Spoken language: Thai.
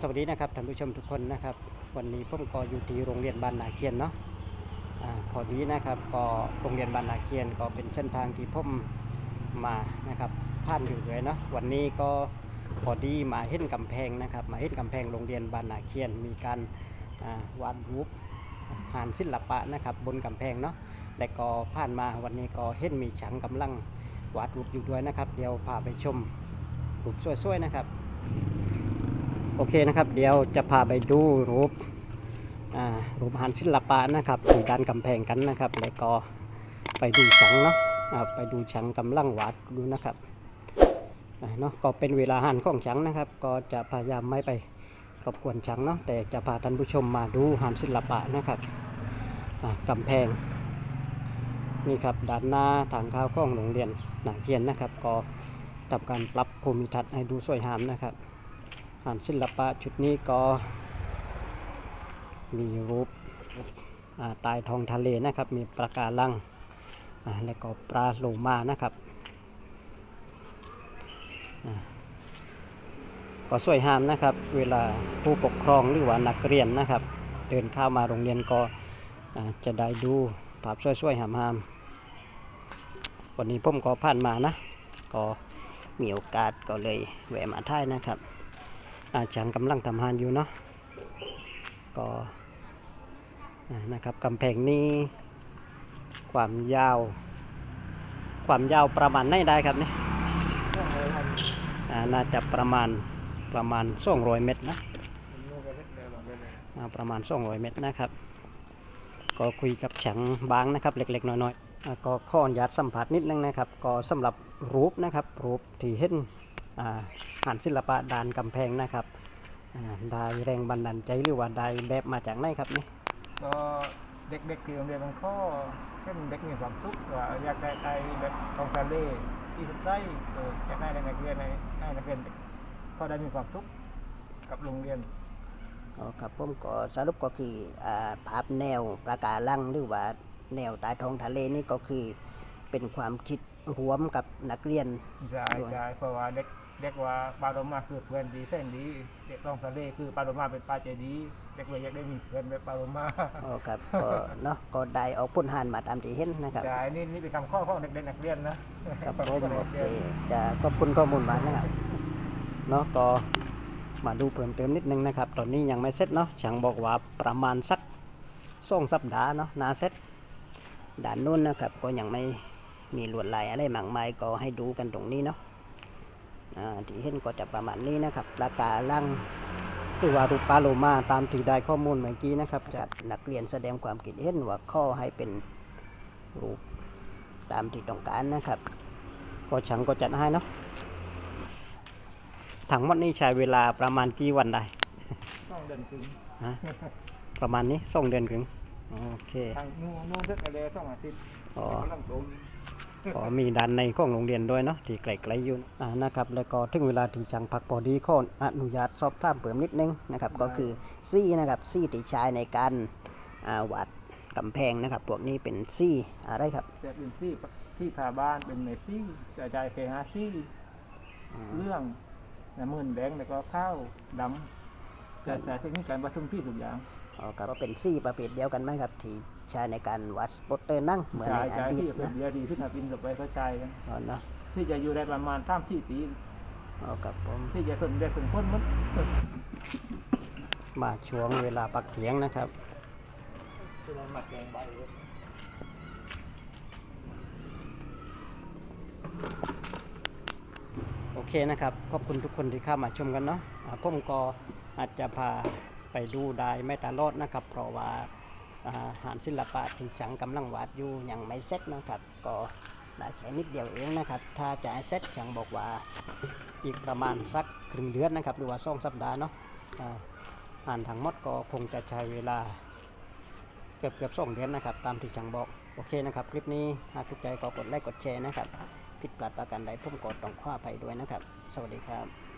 สวัสดีนะครับท่านผู้ชมทุกคนนะครับ วันนี้ผมก็อยู่ที่โรงเรียนบ้านนาเคียนเนาะอาพอดีนะครับก็โรงเรียนบ้านนาเคียนก็เป็นเส้นทางที่ผมมานะครับผ่านอยู่เลยเนาะวันนี้ก็พอดีมาเห็นกำแพงนะครับ มาเห็นกำแพงโรงเรียนบ้านนาเคียน มีการวาดรูปหานศิลปะนะครับ บนกำแพงเนาะและก็ผ่านมาวันนี้ก็เห็นมีช่างกำลังวาดรูปอยู่ด้วยนะครับ เดี๋ยวพาไปชมรูปสวยๆนะครับ โอเคนะครับ เดี๋ยวจะพาไปดูรูปอ่ารูปหันศิลปะนะครับที่ด้านกำแพงกันนะครับ แล้วก็ไปดูชังเนาะไปดูชังกำลังวาดดูนะครับเนาะก็เป็นเวลาหันของชังนะครับ ก็จะพยายามไม่ไปรบกวนชังเนาะแต่จะพาท่านผู้ชมมาดูหันศิลปะนะครับกำแพงนี่ครับด้านหน้าทางเข้าของโรงเรียนหนังเขียนนะครับ ก็ทำการปรับภูมิทัศน์ให้ดูสวยงามนะครับ งานศิลปะชุดนี้ก็มีรูปตายทองทะเลนะครับ มีปลาการังและก็ปลาโลมานะครับ ก็สวยงามนะครับ เวลาผู้ปกครองหรือว่านักเรียนนะครับ เดินเข้ามาโรงเรียนก็จะได้ดูภาพสวยๆหามๆวันนี้ผมก็ผ่านมานะ ก็มีโอกาสก็เลยแวะมาท่ายนะครับ อาจารย์กำลังทำงานอยู่เนาะก็นะครับกำแพงนี้ ความยาว ความยาวประมาณไหนได้ครับนี่อาน่าจะประมาณประมาณ200เมตรนะประมาณ200เมตรนะครับ ก็คุยกับฉังบางนะครับ เล็กๆน้อยๆอ่าก็ข้ออนุญาตสัมผัสนิดนึงนะครับ ก็สำหรับรูปนะครับรูปที่เห็นอ่า งานศิลปะดานกำแพงนะครับอ่าได้แรงบันดาลใจหรือว่าได้แบบมาจากไหนครับนี่ก็เด็กๆที่โรงเรียนมันข้อเช่นเด็กมีความสุขว่าอยากได้ไอแบบทองทะเลที่สุดได้เอออยากได้ในนักเรียนในให้นักเรียนเขาได้มีความสุขกับโรงเรียนอ๋อครับผมก็สรุปก็คืออ่าภาพแนวประกาลังหรือว่าแนวใตายท้องทะเลนี่ก็คือเป็นความคิดรวมกับนักเรียนใช่ด้วยใช่เพราะว่าเด็ก เด็กว่าปลาโลมาคือเพื่อนดีเส้นดีเด็กทองทะเลคือปลาโลมาเป็นปลาใจดีเด็กเลยอยากได้มีเพื่อนแบบปลาโลมาอ๋อครับก็เนาะก็ได้ออกพ้นหานมาตามที่เห็นนะครับใช่นี่นี่เป็นคำข้อของเด็กๆนักเรียนนะครับผมของโอเด็กเคเรียนจะขอบคุณข้อมูลมากนะครับเนาะก็มาดูเพิ่มเติมนิดนึงนะครับ ตอนนี้ยังไม่เสร็จเนาะช่างบอกว่าประมาณสักสองสัปดาห์เนาะนาเสร็จด้านนู้นนะครับ ก็ยังไม่มีลวดลายอะไรมากมายก็ให้ดูกันตรงนี้เนาะอ่า ที่เห็นก็จะประมาณนี้นะครับประกาลังหรือว่ารูปปลาโลมาตามที่ได้ข้อมูลเมื่อกี้นะครับจาจากกนักเรียนแสดงความคิดเห็นว่าข้อให้เป็นรูปตามที่ต้องการนะครับ ก็ช่างก็จัดให้เนาะทั้งหมดนี้ใช้เวลาประมาณกี่วันได้ต้องเดินถึงฮะประมาณนี้ส่งเดือนถึงโอเคทางนู่นนู่นเด็กอะไรต้องอาทิตย์อ๋อ ก็มีด้านในของโรงเรียนด้วยเนาะที่ไกลๆอยู่อ่านะครับ แล้วก็ถึงเวลาที่ช่างพักพอดีขออนุญาตสอบถามเพิ่มนิดนึงนะครับ ก็คือซี่นะครับซี่ที่ใช้ในการอ่าวาดกำแพงนะครับ พวกนี้เป็นซี่อะไรครับจะเป็นซี่ที่ทาบ้านเป็นเมซี่จะจ่ายเคหาซี่เรื่องน้ำมันแดงแล้วก็ข้าวดำจะใช้เทคนิคการผสมที่ทุกอย่าง อ๋อครับก็เป็นซี่ประเภทเดียวกันไหมครับ ที่ใช้ในการวาดโปสเตอร์หนั่งเหมือนในจ่ายอจ่ายดีที่ตเป็นนะเดียวดีที่ทาบินกับไปเขาจ่ายกันอ๋อเนาะที่จะอยู่ได้ประมาณสามสี่ปีอ๋อครับผมที่จะคนได้คนพ้นหมันมาช่วงเวลาปักเถียงนะครับมาแกงใบโอเคนะครับ ขอบคุณทุกคนที่เข้ามาชมกันเนาะอ่าผมก็อาจจะพา ไปดูได้ไม่ตลอดนะครับ เพราะว่าอาหารศิลปะที่ช่างกำลังวาดอยู่ยังไม่เสร็จนะครับ ก็ได้แค่นิดเดียวเองนะครับ ถ้าจะเสร็จช่างบอกว่าอีกประมาณสักครึ่งเดือนนะครับหรือว่าสองสัปดาห์เนาะอ่านทั้งมดก็คงจะใช้เวลาเกือบเกือบสองเดือนนะครับ ตามที่ช่างบอกโอเคนะครับคลิปนี้หากถูกใจก็กดไลค์กดแชร์นะครับผิดพลาดประการใดผมก็ต้องขออภัยด้วยนะครับ สวัสดีครับ